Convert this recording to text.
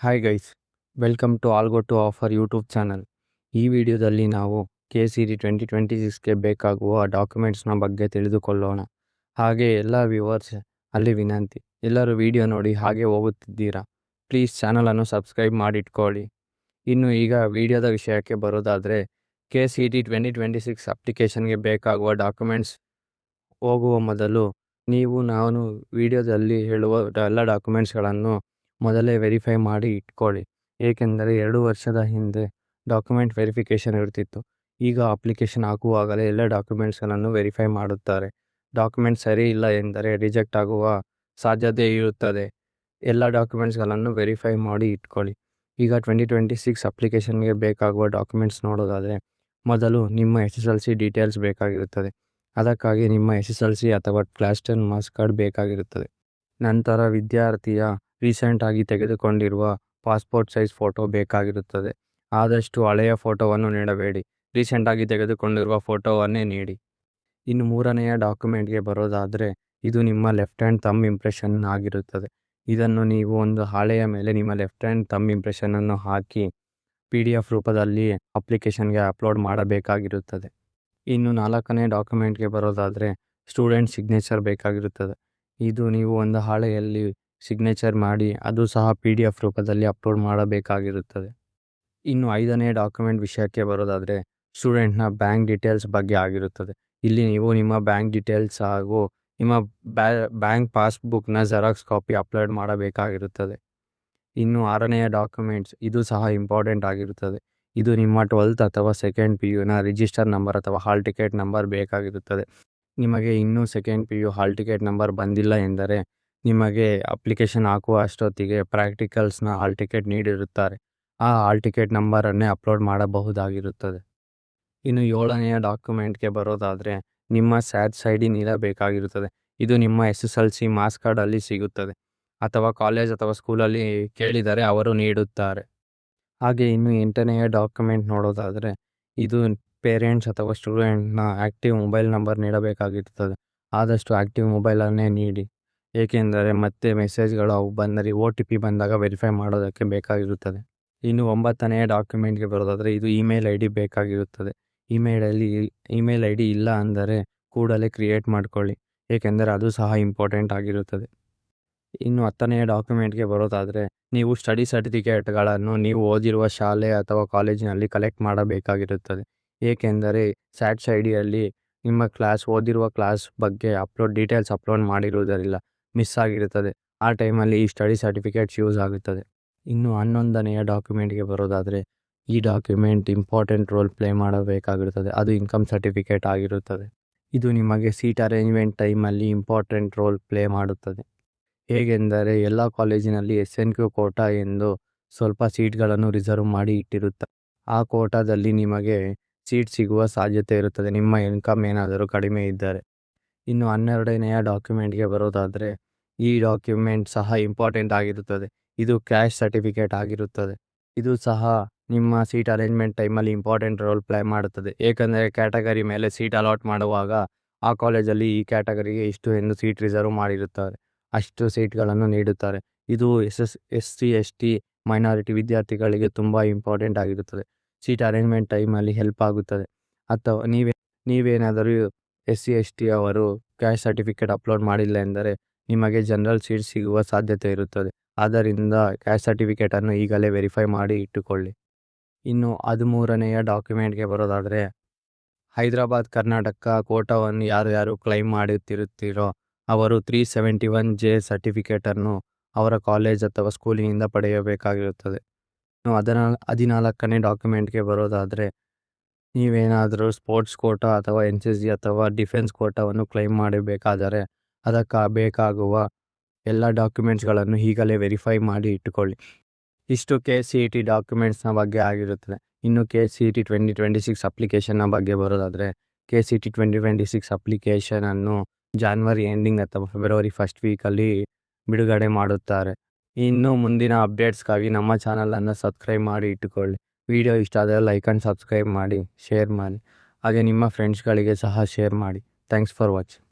Hi guys welcome to all go to offer YouTube channel ಈ ವಿಡಿಯೋದಲ್ಲಿ ನಾವು K C D twenty twenty ಸಿಕ್ಸ್ಗೆ ಬೇಕಾಗುವ ಡಾಕ್ಯುಮೆಂಟ್ಸ್ನ ಬಗ್ಗೆ ತಿಳಿದುಕೊಳ್ಳೋಣ. ಹಾಗೆ ಎಲ್ಲ ವ್ಯೂವರ್ಸ್ ಅಲ್ಲಿ ವಿನಂತಿ, ಎಲ್ಲರೂ ವಿಡಿಯೋ ನೋಡಿ ಹಾಗೆ ಹೋಗುತ್ತಿದ್ದೀರಾ? ಪ್ಲೀಸ್ ಚಾನಲನ್ನು ಸಬ್ಸ್ಕ್ರೈಬ್ ಮಾಡಿಟ್ಕೊಳ್ಳಿ. ಇನ್ನು ಈಗ ವಿಡಿಯೋದ ವಿಷಯಕ್ಕೆ ಬರೋದಾದರೆ K C D twenty twenty six ಅಪ್ಲಿಕೇಶನ್ಗೆ ಬೇಕಾಗುವ ಡಾಕ್ಯುಮೆಂಟ್ಸ್ ಹೋಗುವ ಮೊದಲು, ನೀವು ನಾನು ವಿಡಿಯೋದಲ್ಲಿ ಹೇಳುವ ಎಲ್ಲ ಡಾಕ್ಯುಮೆಂಟ್ಸ್ಗಳನ್ನು ಮೊದಲೇ ವೆರಿಫೈ ಮಾಡಿ ಇಟ್ಕೊಳ್ಳಿ. ಏಕೆಂದರೆ ಎರಡು ವರ್ಷದ ಹಿಂದೆ ಡಾಕ್ಯುಮೆಂಟ್ ವೆರಿಫಿಕೇಷನ್ ಇರ್ತಿತ್ತು. ಈಗ ಅಪ್ಲಿಕೇಶನ್ ಹಾಕುವಾಗಲೇ ಎಲ್ಲ ಡಾಕ್ಯುಮೆಂಟ್ಸ್ಗಳನ್ನು ವೆರಿಫೈ ಮಾಡುತ್ತಾರೆ. ಡಾಕ್ಯುಮೆಂಟ್ ಸರಿ ಇಲ್ಲ ಎಂದರೆ ರಿಜೆಕ್ಟ್ ಆಗುವ ಸಾಧ್ಯತೆ ಇರುತ್ತದೆ. ಎಲ್ಲ ಡಾಕ್ಯುಮೆಂಟ್ಸ್ಗಳನ್ನು ವೆರಿಫೈ ಮಾಡಿ ಇಟ್ಕೊಳ್ಳಿ. ಈಗ ಟ್ವೆಂಟಿ ಟ್ವೆಂಟಿ ಸಿಕ್ಸ್ ಅಪ್ಲಿಕೇಶನ್ಗೆ ಬೇಕಾಗುವ ಡಾಕ್ಯುಮೆಂಟ್ಸ್ ನೋಡೋದಾದರೆ ಮೊದಲು ನಿಮ್ಮ S S L C details ಬೇಕಾಗಿರುತ್ತದೆ. ಅದಕ್ಕಾಗಿ ನಿಮ್ಮ ಎಸ್ ಎಸ್ ಎಲ್ ಸಿ ಅಥವಾ ಕ್ಲಾಸ್ ಟೆನ್ ಮಾರ್ಕ್ಸ್ ಕಾರ್ಡ್ ಬೇಕಾಗಿರುತ್ತದೆ. ನಂತರ ವಿದ್ಯಾರ್ಥಿಯ ರೀಸೆಂಟಾಗಿ ತೆಗೆದುಕೊಂಡಿರುವ ಪಾಸ್ಪೋರ್ಟ್ ಸೈಜ್ ಫೋಟೋ ಬೇಕಾಗಿರುತ್ತದೆ. ಆದಷ್ಟು ಹಳೆಯ ಫೋಟೋವನ್ನು ನೀಡಬೇಡಿ. ರೀಸೆಂಟಾಗಿ ತೆಗೆದುಕೊಂಡಿರುವ ಫೋಟೋವನ್ನೇ ನೀಡಿ. ಇನ್ನು ಮೂರನೆಯ ಡಾಕ್ಯುಮೆಂಟ್ಗೆ ಬರೋದಾದರೆ, ಇದು ನಿಮ್ಮ ಲೆಫ್ಟ್ ಹ್ಯಾಂಡ್ ತಮ್ ಇಂಪ್ರೆಷನ್ ಆಗಿರುತ್ತದೆ. ಇದನ್ನು ನೀವು ಒಂದು ಹಾಳೆಯ ಮೇಲೆ ನಿಮ್ಮ ಲೆಫ್ಟ್ ಹ್ಯಾಂಡ್ ತಮ್ ಇಂಪ್ರೆಷನನ್ನು ಹಾಕಿ ಪಿ ಡಿ ಎಫ್ ರೂಪದಲ್ಲಿ ಅಪ್ಲಿಕೇಶನ್ಗೆ ಅಪ್ಲೋಡ್ ಮಾಡಬೇಕಾಗಿರುತ್ತದೆ. ಇನ್ನು ನಾಲ್ಕನೇ ಡಾಕ್ಯುಮೆಂಟ್ಗೆ ಬರೋದಾದರೆ ಸ್ಟೂಡೆಂಟ್ ಸಿಗ್ನೇಚರ್ ಬೇಕಾಗಿರುತ್ತದೆ. ಇದು ನೀವು ಒಂದು ಹಾಳೆಯಲ್ಲಿ ಸಿಗ್ನೇಚರ್ ಮಾಡಿ, ಅದು ಸಹ ಪಿ ಡಿ ಎಫ್ ರೂಪದಲ್ಲಿ ಅಪ್ಲೋಡ್ ಮಾಡಬೇಕಾಗಿರುತ್ತದೆ. ಇನ್ನು ಐದನೇ ಡಾಕ್ಯುಮೆಂಟ್ ವಿಷಯಕ್ಕೆ ಬರೋದಾದರೆ ಸ್ಟೂಡೆಂಟ್ನ ಬ್ಯಾಂಕ್ ಡೀಟೇಲ್ಸ್ ಬಗ್ಗೆ ಆಗಿರುತ್ತದೆ. ಇಲ್ಲಿ ನೀವು ನಿಮ್ಮ ಬ್ಯಾಂಕ್ ಡೀಟೇಲ್ಸ್ ಹಾಗೂ ನಿಮ್ಮ ಬ್ಯಾಂಕ್ ಪಾಸ್ಬುಕ್ನ ಜೆರಾಕ್ಸ್ ಕಾಪಿ ಅಪ್ಲೋಡ್ ಮಾಡಬೇಕಾಗಿರುತ್ತದೆ. ಇನ್ನು ಆರನೆಯ ಡಾಕ್ಯುಮೆಂಟ್ಸ್ ಇದು ಸಹ ಇಂಪಾರ್ಟೆಂಟ್ ಆಗಿರುತ್ತದೆ. ಇದು ನಿಮ್ಮ ಟ್ವೆಲ್ತ್ ಅಥವಾ ಸೆಕೆಂಡ್ ಪಿ ಯುನ ರಿಜಿಸ್ಟರ್ ನಂಬರ್ ಅಥವಾ ಹಾಲ್ ಟಿಕೆಟ್ ನಂಬರ್ ಬೇಕಾಗಿರುತ್ತದೆ. ನಿಮಗೆ ಇನ್ನೂ second P U hall ticket number ಬಂದಿಲ್ಲ ಎಂದರೆ ನಿಮಗೆ ಅಪ್ಲಿಕೇಶನ್ ಹಾಕುವ ಅಷ್ಟೊತ್ತಿಗೆ ಪ್ರಾಕ್ಟಿಕಲ್ಸ್ನ ಹಾಲ್ ಟಿಕೆಟ್ ನೀಡಿರುತ್ತಾರೆ. ಆ ಹಾಲ್ ಟಿಕೆಟ್ ನಂಬರನ್ನೇ ಅಪ್ಲೋಡ್ ಮಾಡಬಹುದಾಗಿರುತ್ತದೆ. ಇನ್ನು ಏಳನೆಯ ಡಾಕ್ಯುಮೆಂಟ್ಗೆ ಬರೋದಾದರೆ ನಿಮ್ಮ ಸ್ಯಾಡ್ ಸೈಡಿ ನೀಡಬೇಕಾಗಿರುತ್ತದೆ. ಇದು ನಿಮ್ಮ S S L C marks ಕಾರ್ಡಲ್ಲಿ ಸಿಗುತ್ತದೆ. ಅಥವಾ ಕಾಲೇಜ್ ಅಥವಾ ಸ್ಕೂಲಲ್ಲಿ ಕೇಳಿದರೆ ಅವರು ನೀಡುತ್ತಾರೆ. ಹಾಗೆ ಇನ್ನು ಎಂಟನೆಯ ಡಾಕ್ಯುಮೆಂಟ್ ನೋಡೋದಾದರೆ ಇದು ಪೇರೆಂಟ್ಸ್ ಅಥವಾ ಸ್ಟೂಡೆಂಟ್ನ ಆ್ಯಕ್ಟಿವ್ ಮೊಬೈಲ್ ನಂಬರ್ ನೀಡಬೇಕಾಗಿರುತ್ತದೆ. ಆದಷ್ಟು ಆ್ಯಕ್ಟಿವ್ ಮೊಬೈಲನ್ನೇ ನೀಡಿ. ಏಕೆಂದರೆ ಮತ್ತೆ ಮೆಸೇಜ್ಗಳು ಅವು ಬಂದರೆ ಒ ಟಿ ಪಿ ಬಂದಾಗ ವೆರಿಫೈ ಮಾಡೋದಕ್ಕೆ ಬೇಕಾಗಿರುತ್ತದೆ. ಇನ್ನು ಒಂಬತ್ತನೆಯ ಡಾಕ್ಯುಮೆಂಟ್ಗೆ ಬರೋದಾದರೆ ಇದು ಇಮೇಲ್ ಐ ಡಿ ಬೇಕಾಗಿರುತ್ತದೆ. ಇಮೇಲಲ್ಲಿ ಇಮೇಲ್ ಐ ಡಿ ಇಲ್ಲ ಅಂದರೆ ಕೂಡಲೇ ಕ್ರಿಯೇಟ್ ಮಾಡ್ಕೊಳ್ಳಿ. ಏಕೆಂದರೆ ಅದು ಸಹ ಇಂಪಾರ್ಟೆಂಟ್ ಆಗಿರುತ್ತದೆ. ಇನ್ನು ಹತ್ತನೆಯ ಡಾಕ್ಯುಮೆಂಟ್ಗೆ ಬರೋದಾದರೆ ನೀವು ಸ್ಟಡಿ ಸರ್ಟಿಫಿಕೇಟ್ಗಳನ್ನು ನೀವು ಓದಿರುವ ಶಾಲೆ ಅಥವಾ ಕಾಲೇಜಿನಲ್ಲಿ ಕಲೆಕ್ಟ್ ಮಾಡಬೇಕಾಗಿರುತ್ತದೆ. ಏಕೆಂದರೆ ಸ್ಯಾಟ್ಸ್ ಐ ಡಿಯಲ್ಲಿ ನಿಮ್ಮ ಕ್ಲಾಸ್ ಓದಿರುವ ಕ್ಲಾಸ್ ಬಗ್ಗೆ ಅಪ್ಲೋಡ್ ಡೀಟೇಲ್ಸ್ ಅಪ್ಲೋಡ್ ಮಾಡಿರುವುದರಿಲ್ಲ ಮಿಸ್ ಆಗಿರುತ್ತದೆ. ಆ ಟೈಮಲ್ಲಿ ಈ ಸ್ಟಡಿ ಸರ್ಟಿಫಿಕೇಟ್ಸ್ ಯೂಸ್ ಆಗುತ್ತದೆ. ಇನ್ನು ಹನ್ನೊಂದನೆಯ ಡಾಕ್ಯುಮೆಂಟ್ಗೆ ಬರೋದಾದರೆ, ಈ ಡಾಕ್ಯುಮೆಂಟ್ ಇಂಪಾರ್ಟೆಂಟ್ ರೋಲ್ ಪ್ಲೇ ಮಾಡಬೇಕಾಗಿರುತ್ತದೆ. ಅದು ಇನ್ಕಮ್ ಸರ್ಟಿಫಿಕೇಟ್ ಆಗಿರುತ್ತದೆ. ಇದು ನಿಮಗೆ ಸೀಟ್ ಅರೇಂಜ್ಮೆಂಟ್ ಟೈಮಲ್ಲಿ ಇಂಪಾರ್ಟೆಂಟ್ ರೋಲ್ ಪ್ಲೇ ಮಾಡುತ್ತದೆ. ಹೇಗೆಂದರೆ, ಎಲ್ಲ ಕಾಲೇಜಿನಲ್ಲಿ ಎಸ್ ಎನ್ ಕ್ಯೂ ಕೋಟಾ ಎಂದು ಸ್ವಲ್ಪ ಸೀಟ್ಗಳನ್ನು ರಿಸರ್ವ್ ಮಾಡಿ ಇಟ್ಟಿರುತ್ತ ಆ ಕೋಟಾದಲ್ಲಿ ನಿಮಗೆ ಸೀಟ್ ಸಿಗುವ ಸಾಧ್ಯತೆ ಇರುತ್ತದೆ. ನಿಮ್ಮ ಇನ್ಕಮ್ ಏನಾದರೂ ಕಡಿಮೆ ಇದ್ದರೆ. ಇನ್ನು ಹನ್ನೆರಡನೆಯ ಡಾಕ್ಯುಮೆಂಟ್ಗೆ ಬರೋದಾದರೆ ಈ ಡಾಕ್ಯುಮೆಂಟ್ ಸಹ ಇಂಪಾರ್ಟೆಂಟ್ ಆಗಿರುತ್ತದೆ. ಇದು ಕ್ಯಾಶ್ ಸರ್ಟಿಫಿಕೇಟ್ ಆಗಿರುತ್ತದೆ. ಇದು ಸಹ ನಿಮ್ಮ ಸೀಟ್ ಅರೇಂಜ್ಮೆಂಟ್ ಟೈಮಲ್ಲಿ ಇಂಪಾರ್ಟೆಂಟ್ ರೋಲ್ ಪ್ಲೇ ಮಾಡುತ್ತದೆ. ಏಕೆಂದರೆ ಕ್ಯಾಟಗರಿ ಮೇಲೆ ಸೀಟ್ ಅಲಾಟ್ ಮಾಡುವಾಗ ಆ ಕಾಲೇಜಲ್ಲಿ ಈ ಕ್ಯಾಟಗರಿಗೆ ಇಷ್ಟು ಎಂದು ಸೀಟ್ ರಿಸರ್ವ್ ಮಾಡಿರುತ್ತಾರೆ. ಅಷ್ಟು ಸೀಟ್ಗಳನ್ನು ನೀಡುತ್ತಾರೆ. ಇದು S S S C S T minority ವಿದ್ಯಾರ್ಥಿಗಳಿಗೆ ತುಂಬ ಇಂಪಾರ್ಟೆಂಟ್ ಆಗಿರುತ್ತದೆ. ಸೀಟ್ ಅರೇಂಜ್ಮೆಂಟ್ ಟೈಮಲ್ಲಿ ಹೆಲ್ಪ್ ಆಗುತ್ತದೆ. ಅಥವಾ ನೀವೇ, ನೀವೇನಾದರೂ ಎಸ್ ಸಿ ಎಸ್ ಟಿ ಅವರು ಕ್ಯಾಶ್ ಸರ್ಟಿಫಿಕೇಟ್ ಅಪ್ಲೋಡ್ ಮಾಡಿಲ್ಲ ಎಂದರೆ ನಿಮಗೆ ಜನರಲ್ ಸೀಟ್ ಸಿಗುವ ಸಾಧ್ಯತೆ ಇರುತ್ತದೆ. ಆದ್ದರಿಂದ ಕ್ಯಾಶ್ ಸರ್ಟಿಫಿಕೇಟನ್ನು ಈಗಲೇ ವೆರಿಫೈ ಮಾಡಿ ಇಟ್ಟುಕೊಳ್ಳಿ. ಇನ್ನು ಹದಿಮೂರನೆಯ ಡಾಕ್ಯುಮೆಂಟ್ಗೆ ಬರೋದಾದರೆ, ಹೈದರಾಬಾದ್, ಕರ್ನಾಟಕ ಕೋಟಾವನ್ನು ಯಾರು ಯಾರು ಕ್ಲೈಮ್ ಮಾಡುತ್ತಿರುತ್ತೀರೋ ಅವರು ತ್ರೀ ಸೆವೆಂಟಿ ಒನ್ ಜೆ ಸರ್ಟಿಫಿಕೇಟನ್ನು ಅವರ ಕಾಲೇಜ್ ಅಥವಾ ಸ್ಕೂಲಿನಿಂದ ಪಡೆಯಬೇಕಾಗಿರುತ್ತದೆ. ಇನ್ನು ಹದಿನಾಲ್ ಹದಿನಾಲ್ಕನೇ ಡಾಕ್ಯುಮೆಂಟ್ಗೆ ಬರೋದಾದರೆ ನೀವೇನಾದರೂ ಸ್ಪೋರ್ಟ್ಸ್ ಕೋಟಾ ಅಥವಾ ಎನ್ ಸಿ ಸಿ ಅಥವಾ ಡಿಫೆನ್ಸ್ ಕೋಟಾವನ್ನು ಕ್ಲೈಮ್ ಮಾಡಬೇಕಾದರೆ ಅದಕ್ಕೆ ಬೇಕಾಗುವ ಎಲ್ಲ ಡಾಕ್ಯುಮೆಂಟ್ಸ್ಗಳನ್ನು ಈಗಲೇ ವೆರಿಫೈ ಮಾಡಿ ಇಟ್ಟುಕೊಳ್ಳಿ. ಇಷ್ಟು ಕೆ ಸಿ ಇ ಟಿ ಡಾಕ್ಯುಮೆಂಟ್ಸ್ನ ಬಗ್ಗೆ ಆಗಿರುತ್ತದೆ. ಇನ್ನು K C E T twenty twenty six ಅಪ್ಲಿಕೇಶನ್ನ ಬಗ್ಗೆ ಬರೋದಾದರೆ K C T twenty twenty six ಅಪ್ಲಿಕೇಶನನ್ನು January ಎಂಡಿಂಗ್ ಅಥವಾ ಫೆಬ್ರವರಿ ಫಸ್ಟ್ ವೀಕಲ್ಲಿ ಬಿಡುಗಡೆ ಮಾಡುತ್ತಾರೆ. ಇನ್ನು ಮುಂದಿನ ಅಪ್ಡೇಟ್ಸ್ಗಾಗಿ ನಮ್ಮ ಚಾನಲನ್ನು ಸಬ್ಸ್ಕ್ರೈಬ್ ಮಾಡಿ ಇಟ್ಟುಕೊಳ್ಳಿ. ವಿಡಿಯೋ ಇಷ್ಟ ಆದರೆ ಲೈಕ್ ಆ್ಯಂಡ್ ಸಬ್ಸ್ಕ್ರೈಬ್ ಮಾಡಿ ಶೇರ್ ಮಾಡಿ. ಹಾಗೆ ನಿಮ್ಮ ಫ್ರೆಂಡ್ಸ್ಗಳಿಗೆ ಸಹ ಶೇರ್ ಮಾಡಿ. Thanks for watching